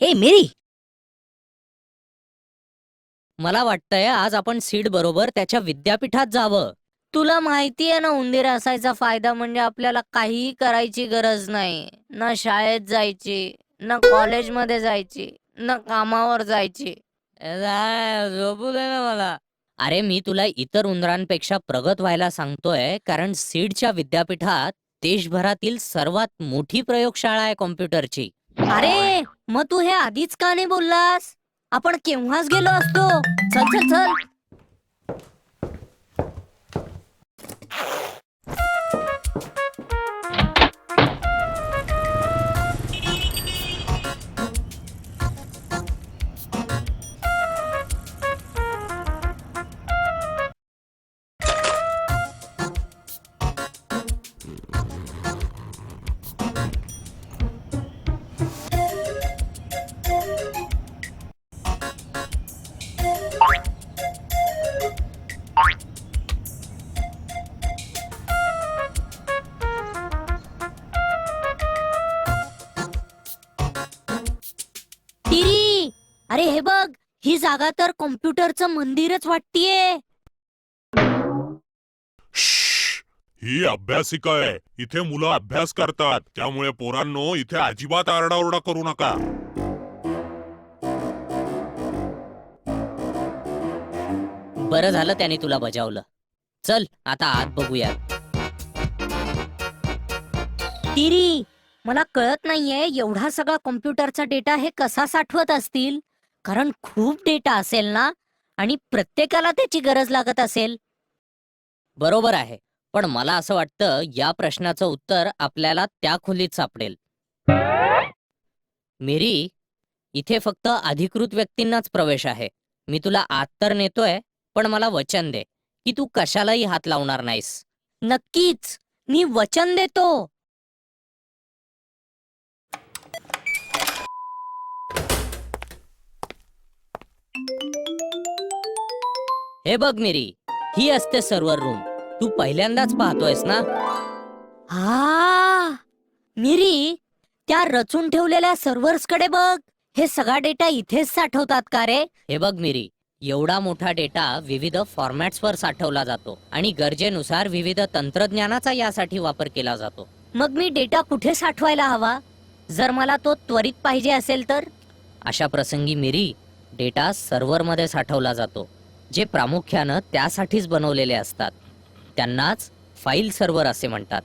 हे मेरी. मला वाटतंय आज आपण सीड बरोबर त्याच्या विद्यापीठात जावं. तुला माहिती आहे ना उंदीर असायचा फायदा म्हणजे आपल्याला काहीही करायची गरज नाही. ना शाळेत जायची ना कॉलेजमध्ये जायची ना कामावर जायची. झोपू दे ना मला. अरे मी तुला इतर उंदरांपेक्षा प्रगत व्हायला सांगतोय कारण सीडच्या विद्यापीठात देशभरातील सर्वात मोठी प्रयोगशाळा आहे कॉम्प्युटरची. अरे मग तू हे आधीच का नाही बोललास? आपण केव्हाच गेलो असतो? चल चल चल. तिरी अरे हे बघ ही जागा तर कॉम्प्युटरचं मंदिरच वाटतीये. ही अभ्यासिका आहे. इथे मुलं अभ्यास करतात. त्यामुळे पोरांनो इथे अजिबात आरडाओरडा करू नका. बरं झालं त्याने तुला बजावलं. चल आता आत बघूया तिरी मला कळत नाहीये एवढा सगळा कॉम्प्युटरचा डेटा हे कसा साठवत असतील? कारण खूप डेटा असेल ना? आणि प्रत्येकाला त्याची गरज लागत असेल. बरोबर आहे. पण मला असं वाटतं या प्रश्नाचं उत्तर आपल्याला त्या खोलीत सापडेल. मेरी इथे फक्त अधिकृत व्यक्तींनाच प्रवेश आहे. मी तुला आत तर नेतोय पण मला वचन दे. की तू कशालाही हात लावणार नाहीस. नक्कीच. मी वचन देतो. हे बघ मिरी ही असते सर्व्हर रूम. तू पहिल्यांदाच पाहतोयस ना? हा मिरी त्या रचून ठेवलेल्या सर्व्हर्सकडे बघ. हे सगळा डेटा इथेच साठवतात का रे? हे बघ मिरी एवढा मोठा डेटा विविध फॉर्मॅट्स वर साठवला जातो आणि गरजेनुसार विविध तंत्रज्ञानाचा यासाठी वापर केला जातो. मग मी डेटा कुठे साठवायला हवा? जर मला तो त्वरित पाहिजे असेल तर? अशा प्रसंगी मिरी डेटा सर्व्हरमध्ये साठवला जातो जे प्रामुख्यानं त्यासाठीच बनवलेले असतात. त्यांनाच फाईल सर्व्हर असे म्हणतात.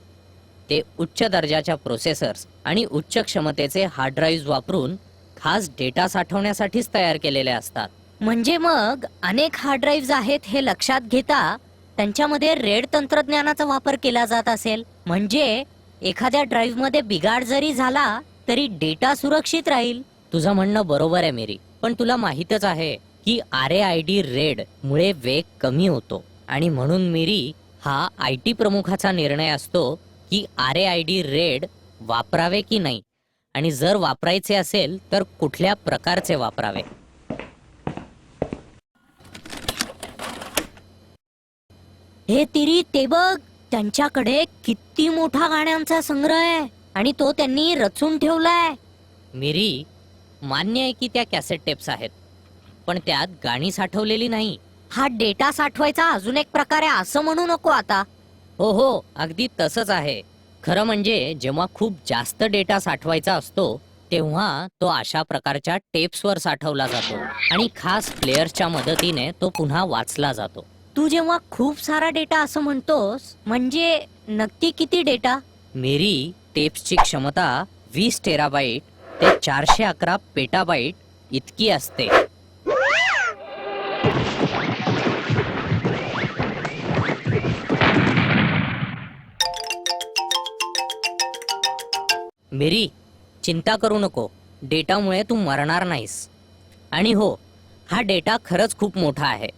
ते उच्च दर्जाच्या प्रोसेसर्स आणि उच्च क्षमतेचे हार्ड ड्राईव्ह वापरून खास डेटा साठवण्यासाठीच तयार केलेले असतात. म्हणजे मग अनेक हार्ड ड्राईव्ह आहेत हे लक्षात घेता त्यांच्यामध्ये रेड तंत्रज्ञानाचा वापर केला जात असेल. म्हणजे एखाद्या ड्राईव्हमध्ये बिघाड जरी झाला तरी डेटा सुरक्षित राहील. तुझं म्हणणं बरोबर आहे मेरी. पण तुला माहीतच आहे की R A I D raid मुळे वेग कमी होतो. आणि म्हणून मेरी हा आय टी प्रमुखाचा निर्णय असतो की R A I D raid वापरावे की नाही. आणि जर वापरायचे असेल तर कुठल्या प्रकारचे वापरावे? हे तिरी ते बघ. त्यांच्याकडे किती मोठा गाण्यांचा संग्रह आहे. आणि तो त्यांनी रचून ठेवलाय. मिरी मान्य आहे की त्या कॅसेट टेप्स आहेत. पण त्यात गाणी साठवलेली नाही. हा डेटा साठवायचा अजून एक प्रकार आहे असं म्हणू नको आता. हो हो अगदी तसंच आहे. खरं म्हणजे जेव्हा खूप जास्त डेटा साठवायचा असतो तेव्हा तो अशा प्रकारच्या टेप्सवर साठवला जातो. आणि खास प्लेयर्सच्या मदतीने तो पुन्हा वाचला जातो. तू जेव्हा खूप सारा डेटा असं म्हणतोस म्हणजे नक्की किती डेटा मेरी टेप्सची क्षमता वीस टेराबाईट ते चारशे अकरा पेटाबाईट इतकी असते. मेरी चिंता करू नको. डेटामुळे तू मरणार नाहीस. आणि हो हा डेटा खरंच खूप मोठा आहे.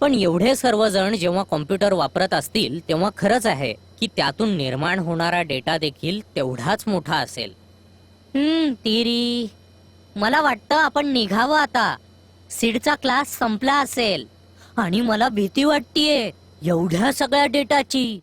पण एवढे सर्वजण जेव्हा कॉम्प्युटर वापरत असतील तेव्हा खरंच आहे की त्यातून निर्माण होणारा डेटा देखील तेवढाच मोठा असेल. हम्म तिरी मला वाटतं आपण निघावं आता. सीडचा क्लास संपला असेल. आणि मला भीती वाटतीये एवढ्या सगळ्या डेटाची.